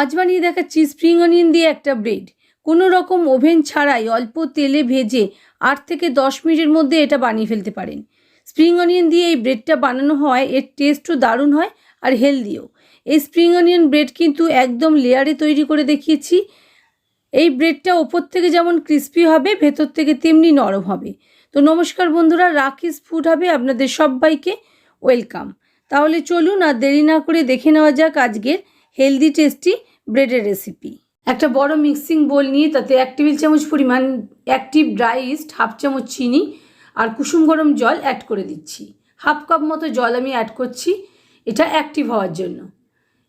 আজ বানিয়ে দেখাচ্ছি স্প্রিং অনিয়ন দিয়ে একটা ব্রেড। কোনো রকম ওভেন ছাড়াই অল্প তেলে ভেজে আট থেকে দশ মিনিটের মধ্যে এটা বানিয়ে ফেলতে পারেন। স্প্রিং অনিয়ন দিয়ে এই ব্রেডটা বানানো হয়, এর টেস্টও দারুণ হয় আর হেলদিও। এই স্প্রিং অনিয়ন ব্রেড কিন্তু একদম লেয়ারে তৈরি করে দেখিয়েছি। এই ব্রেডটা ওপর থেকে যেমন ক্রিস্পি হবে, ভেতর থেকে তেমনি নরম হবে। তো নমস্কার বন্ধুরা, রাকিস ফুড হবে আপনাদের সবাইকে ওয়েলকাম। তাহলে চলুন আর দেরি না করে দেখে নেওয়া যাক আজকের হেলদি টেস্টি ব্রেডের রেসিপি একটা বড় মিক্সিং বোল নিয়ে তাতে এক টেবিল চামচ পরিমাণ অ্যাক্টিভ ড্রাই ইস্ট হাফ চামচ চিনি আর কুসুম গরম জল অ্যাড করে দিচ্ছি। হাফ কাপ মতো জল আমি অ্যাড করছি, এটা অ্যাক্টিভ হওয়ার জন্য।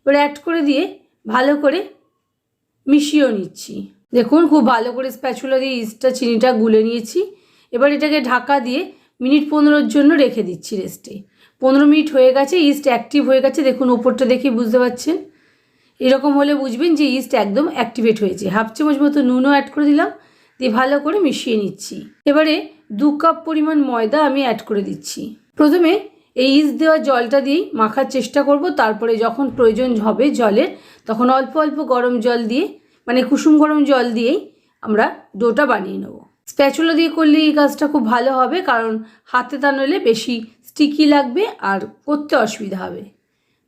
এবার অ্যাড করে দিয়ে ভালো করে মিশিয়েও নিচ্ছি। দেখুন, খুব ভালো করে স্প্যাচুলা দিয়ে ইস্টটা চিনিটা গুলে নিয়েছি। এবার এটাকে ঢাকা দিয়ে মিনিট পনেরোর জন্য রেখে দিচ্ছি রেস্টে পনেরো মিনিট হয়ে গেছে ইস্ট অ্যাক্টিভ হয়ে গেছে। দেখুন, ওপরটা দেখে বুঝতে পারছেন। এরকম হলে বুঝবেন যে ইস্ট একদম অ্যাক্টিভেট হয়েছে। হাফ চামচ মতো নুনও অ্যাড করে দিলাম, দিয়ে ভালো করে মিশিয়ে নিচ্ছি। এবারে দু কাপ পরিমাণ ময়দা আমি অ্যাড করে দিচ্ছি। প্রথমে এই ইস্ট দেওয়া জলটা দিয়েই মাখার চেষ্টা করব, তারপরে যখন প্রয়োজন হবে জলের তখন অল্প অল্প গরম জল দিয়ে মানে কুসুম গরম জল দিয়েই আমরা ডোটা বানিয়ে নেব। স্প্যাচুলা দিয়ে করলে এই কাজটা খুব ভালো হবে, কারণ হাতে টানলে বেশি স্টিকি লাগবে আর করতে অসুবিধা হবে।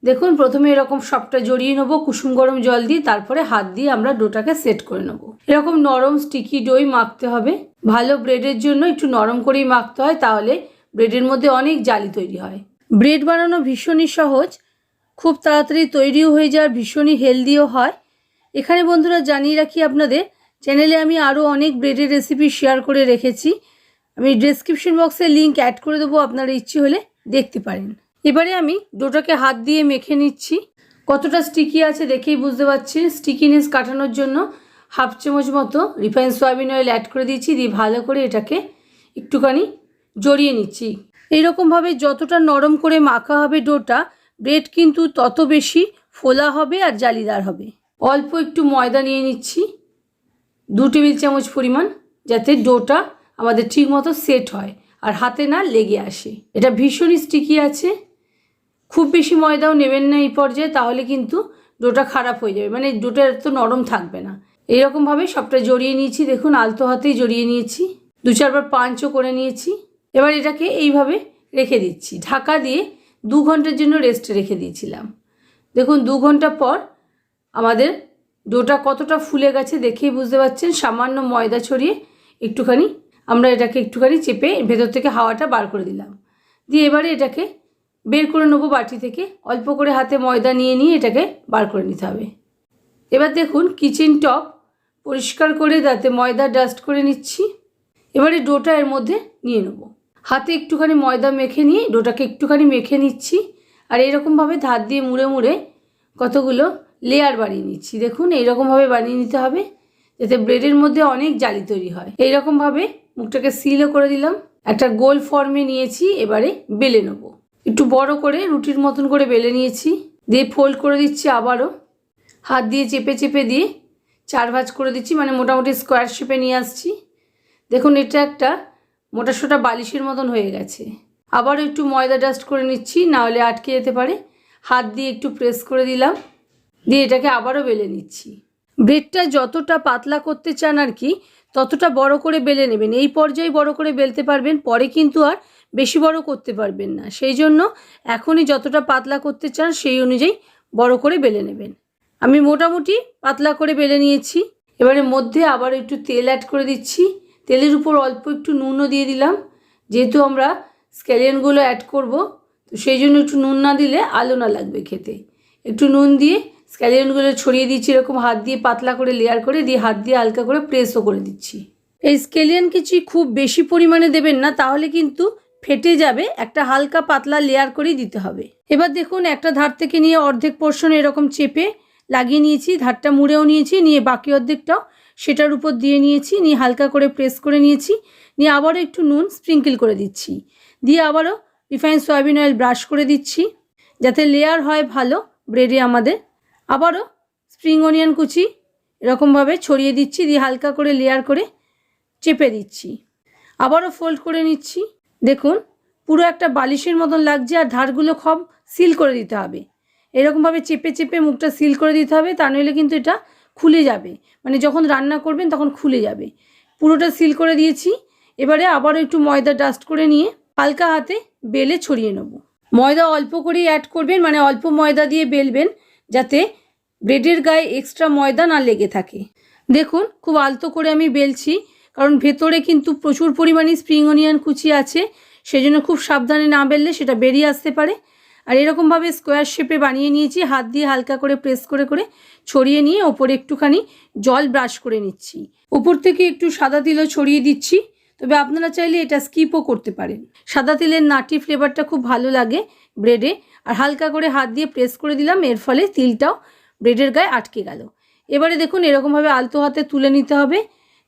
দেখুন, প্রথমে এরকম সবটা জড়িয়ে নেব, কুসুম গরম জল দিয়ে, তারপরে হাত দিয়ে আমরা ডোটাকে সেট করে নেব। এরকম নরম স্টিকি ডোই মাখতে হবে। ভালো ব্রেডের জন্য একটু নরম করেই মাখতে হয়, তাহলে ব্রেডের মধ্যে অনেক জালি তৈরি হয়। ব্রেড বানানো ভীষণই সহজ, খুব তাড়াতাড়ি তৈরিও হয়ে যায় ভীষণই হেলদিও হয়। এখানে বন্ধুরা জানিয়ে রাখি আপনাদের, চ্যানেলে আমি আরও অনেক ব্রেডের রেসিপি শেয়ার করে রেখেছি। আমি ডেসক্রিপশন বক্সে লিঙ্ক অ্যাড করে দেবো, আপনারা ইচ্ছে হলে দেখতে পারেন। এবারে আমি ডোটাকে হাত দিয়ে মেখে নিচ্ছি। কতটা স্টিকি আছে দেখেই বুঝতে পারছি। স্টিকিনেস কাটানোর জন্য হাফ চামচ মতো রিফাইন সয়াবিন অয়েল অ্যাড করে দিয়েছি। দিয়ে ভালো করে এটাকে একটুখানি জড়িয়ে নিচ্ছি। এইরকমভাবে যতটা নরম করে মাখা হবে ডোটা ব্রেড কিন্তু তত বেশি ফোলা হবে আর জালিদার হবে। অল্প একটু ময়দা নিয়ে নিচ্ছি। দু টেবিল চামচ পরিমাণ যাতে ডোটা আমাদের ঠিকমতো সেট হয় আর হাতে না লেগে আসে। এটা ভীষণই স্টিকি আছে। খুব বেশি ময়দাও নেবেন না এই পর্যায়ে, তাহলে কিন্তু ডোটা খারাপ হয়ে যাবে। মানে ডোটা তো নরম থাকবে না। এইরকমভাবে সবটা জড়িয়ে নিয়েছি, দেখুন, আলতো হাতেই জড়িয়ে নিয়েছি। দু চারবার পাঞ্চও করে নিয়েছি। এবার এটাকে এইভাবে রেখে দিচ্ছি। ঢাকা দিয়ে দু ঘণ্টার জন্য রেস্টে রেখে দিয়েছিলাম। দেখুন, দু ঘণ্টা পর আমাদের ডোটা কতটা ফুলে গেছে দেখেই বুঝতে পারছেন। সামান্য ময়দা ছড়িয়ে একটুখানি আমরা এটাকে একটুখানি চেপে ভেতর থেকে হাওয়াটা বার করে দিলাম। দিয়ে এবারে এটাকে বের করে নেব বাটি থেকে। অল্প করে হাতে ময়দা নিয়ে নিয়ে এটাকে বার করে নিতে হবে। এবার দেখুন কিচেন টপ পরিষ্কার করে যাতে ময়দা ডাস্ট করে নিচ্ছি। এবারে ডোটা এর মধ্যে নিয়ে নেব। হাতে একটুখানি ময়দা মেখে নিয়ে ডোটাকে একটুখানি মেখে নিচ্ছি। আর এরকমভাবে ধার দিয়ে মুড়ে মুড়ে কতগুলো লেয়ার বানিয়ে নিচ্ছি। দেখুন, এইরকমভাবে বানিয়ে নিতে হবে যাতে ব্রেডের মধ্যে অনেক জালি তৈরি হয়। এইরকমভাবে মুখটাকে সিলও করে দিলাম। একটা গোল ফর্মে নিয়েছি, এবারে বেলে নেব। একটু বড় করে রুটির মতন করে বেলে নিয়েছি, দিয়ে ফোল্ড করে দিচ্ছি আবারও। হাত দিয়ে চেপে চেপে দিয়ে চার ভাঁজ করে দিচ্ছি মানে মোটামুটি স্কোয়ার শেপে নিয়ে আসছি। দেখুন, এটা একটা মোটা সোটা বালিশের মতন হয়ে গেছে। আবারও একটু ময়দা ডাস্ট করে নিচ্ছি নাহলে আটকে যেতে পারে। হাত দিয়ে একটু প্রেস করে দিলাম, দিয়ে এটাকে আবারও বেলে নিচ্ছি। ব্রেডটা যতটা পাতলা করতে চান আর কি ততটা বড় করে বেলে নেবেন। এই পর্যায়ে বড় করে বেলতে পারবেন, পরে কিন্তু আর বেশি বড় করতে পারবেন না। সেই জন্য এখনই যতটা পাতলা করতে চান, সেই অনুযায়ী বড় করে বেলে নেবেন। আমি মোটামুটি পাতলা করে বেলে নিয়েছি। এবারে মধ্যে আবার একটু তেল অ্যাড করে দিচ্ছি। তেলের উপর অল্প একটু নুনও দিয়ে দিলাম। যেহেতু আমরা স্ক্যালিয়নগুলো অ্যাড করব, তো সেই জন্য একটু নুন না দিলে আলো না লাগবে খেতে। একটু নুন দিয়ে স্ক্যালিয়নগুলো ছড়িয়ে দিচ্ছি, এরকম হাত দিয়ে পাতলা করে লেয়ার করে দিয়ে হাত দিয়ে হালকা করে প্রেসও করে দিচ্ছি। এই স্কেলিয়ান কিছুই খুব বেশি পরিমাণে দেবেন না, তাহলে কিন্তু ফেটে যাবে, একটা হালকা পাতলা লেয়ার করেই দিতে হবে। এবার দেখুন, একটা ধার থেকে নিয়ে অর্ধেক পোর্শন এরকম চেপে লাগিয়ে নিয়েছি, ধারটা মুড়েও নিয়েছি, নিয়ে বাকি অর্ধেকটাও সেটার উপর দিয়ে নিয়েছি, নিয়ে হালকা করে প্রেস করে নিয়েছি, নিয়ে আবারও একটু নুন স্প্রিঙ্কেল করে দিচ্ছি, দিয়ে আবারও রিফাইন সয়াবিন অয়েল ব্রাশ করে দিচ্ছি, যাতে লেয়ার হয় ভালো ব্রেডে আমাদের। আবারও স্প্রিং অনিয়ন কুচি এরকমভাবে ছড়িয়ে দিচ্ছি, দিয়ে হালকা করে লেয়ার করে চেপে দিচ্ছি। আবারও ফোল্ড করে নিচ্ছি। দেখুন, পুরো একটা বালিশের মতন লাগছে আর ধারগুলো খুব সিল করে দিতে হবে। এরকমভাবে চেপে চেপে মুখটা সিল করে দিতে হবে, তা নইলে কিন্তু এটা খুলে যাবে। মানে যখন রান্না করবেন তখন খুলে যাবে। পুরোটা সিল করে দিয়েছি। এবারে আবারও একটু ময়দা ডাস্ট করে নিয়ে হালকা হাতে বেলে ছড়িয়ে নেব। ময়দা অল্প করেই অ্যাড করবেন মানে অল্প ময়দা দিয়ে বেলবেন। যাতে ব্রেডের গায়ে এক্সট্রা ময়দা না লেগে থাকে। দেখুন, খুব আলতো করে আমি বেলছি, কারণ ভেতরে কিন্তু প্রচুর পরিমাণে স্প্রিং অনিয়ন কুচি আছে, সেজন্য খুব সাবধানে না বেললে সেটা বেরিয়ে আসতে পারে। আর এরকমভাবে স্কোয়ার শেপে বানিয়ে নিয়েছি, হাত দিয়ে হালকা করে প্রেস করে করে ছড়িয়ে নিয়ে ওপরে একটুখানি জল ব্রাশ করে নিচ্ছি। উপর থেকে একটু সাদা তিলও ছড়িয়ে দিচ্ছি। তবে আপনারা চাইলে এটা স্কিপও করতে পারেন। সাদা তেলের নাটি ফ্লেভারটা খুব ভালো লাগে ব্রেডে। আর হালকা করে হাত দিয়ে প্রেস করে দিলাম, এর ফলে তিলটাও ব্রেডের গায়ে আটকে গেল। এবারে দেখুন, এরকমভাবে আলতো হাতে তুলে নিতে হবে।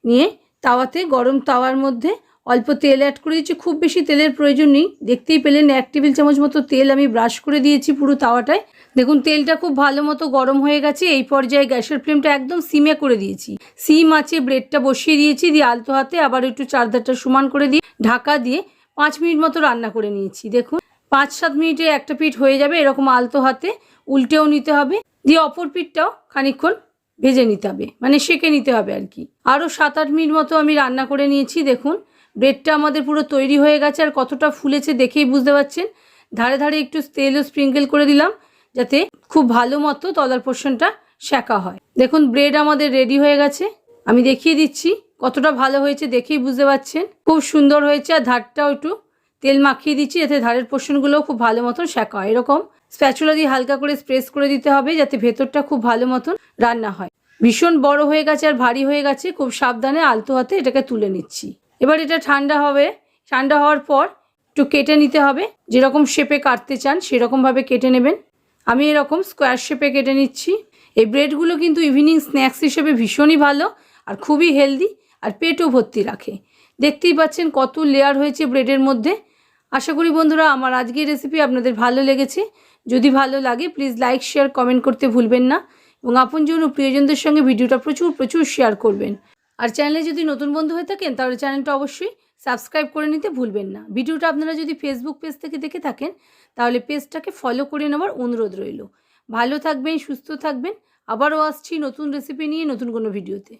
নিয়ে তাওয়াতে, গরম তাওয়ার মধ্যে অল্প তেল অ্যাড করে দিচ্ছি। খুব বেশি তেলের প্রয়োজন নেই। দেখতেই পেলেন, এক টেবিল চামচ মতো তেল আমি ব্রাশ করে দিয়েছি পুরো তাওয়াটায়। দেখুন, তেলটা খুব ভালো মতো গরম হয়ে গেছে। এই পর্যায়ে গ্যাসের ফ্লেমটা একদম সিমে করে দিয়েছি। সিম আছে, ব্রেডটা বসিয়ে দিয়েছি, দিয়ে আলতো হাতে আবার একটু চারধারটা সমান করে দিয়ে ঢাকা দিয়ে পাঁচ মিনিট মতো রান্না করে নিয়েছি। দেখুন, পাঁচ সাত মিনিটে একটা পিঠ হয়ে যাবে, এরকম আলতো হাতে উল্টেও নিতে হবে, দিয়ে অপর পিঠটাও খানিকক্ষণ ভেজে নিতে হবে মানে সেঁকে নিতে হবে আর কি। আরও সাত আট মিনিট মতো আমি রান্না করে নিয়েছি। দেখুন, ব্রেডটা আমাদের পুরো তৈরি হয়ে গেছে, আর কতটা ফুলেছে দেখেই বুঝতে পারছেন। ধারে ধারে একটু তেলও স্প্রিঙ্কেল করে দিলাম যাতে খুব ভালো মতো তলার পোর্শনটা শেঁকা হয়। দেখুন, ব্রেড আমাদের রেডি হয়ে গেছে। আমি দেখিয়ে দিচ্ছি কতটা ভালো হয়েছে দেখেই বুঝতে পারছেন। খুব সুন্দর হয়েছে আর ধারটাও একটু তেল মাখিয়ে দিচ্ছি যাতে ধারের পোর্শনগুলোও খুব ভালো মতন শেঁকা হয়। এরকম স্প্যাচুলা দিয়ে হালকা করে স্প্রেস করে দিতে হবে যাতে ভেতরটা খুব ভালো মতন রান্না হয়। ভীষণ বড় হয়ে গেছে আর ভারী হয়ে গেছে। খুব সাবধানে আলতো হাতে এটাকে তুলে নিচ্ছি। এবার এটা ঠান্ডা হবে। ঠান্ডা হওয়ার পর একটু কেটে নিতে হবে। যেরকম শেপে কাটতে চান, সেরকমভাবে কেটে নেবেন। আমি এরকম স্কোয়ার শেপে কেটে নিচ্ছি। এই ব্রেডগুলো কিন্তু ইভিনিং স্ন্যাক্স হিসেবে ভীষণই ভালো আর খুবই হেলদি আর পেটও ভর্তি রাখে। দেখতেই পাচ্ছেন কত লেয়ার হয়েছে ব্রেডের মধ্যে। আশা করি বন্ধুরা আমার আজকের রেসিপি আপনাদের ভালো লেগেছে। যদি ভালো লাগে প্লিজ লাইক শেয়ার কমেন্ট করতে ভুলবেন না। এবং আপনজন ও প্রিয়জনদের সঙ্গে ভিডিওটা প্রচুর প্রচুর শেয়ার করবেন। আর চ্যানেলে যদি নতুন বন্ধু হয়ে থাকেন, তাহলে চ্যানেলটা অবশ্যই সাবস্ক্রাইব করে নিতে ভুলবেন না। ভিডিওটা আপনারা যদি ফেসবুক পেজ থেকে দেখে থাকেন, তাহলে পেজটাকে ফলো করে নেওয়ার অনুরোধ রইল। ভালো থাকবেন, সুস্থ থাকবেন। আবারও আসছি নতুন রেসিপি নিয়ে নতুন কোনো ভিডিওতে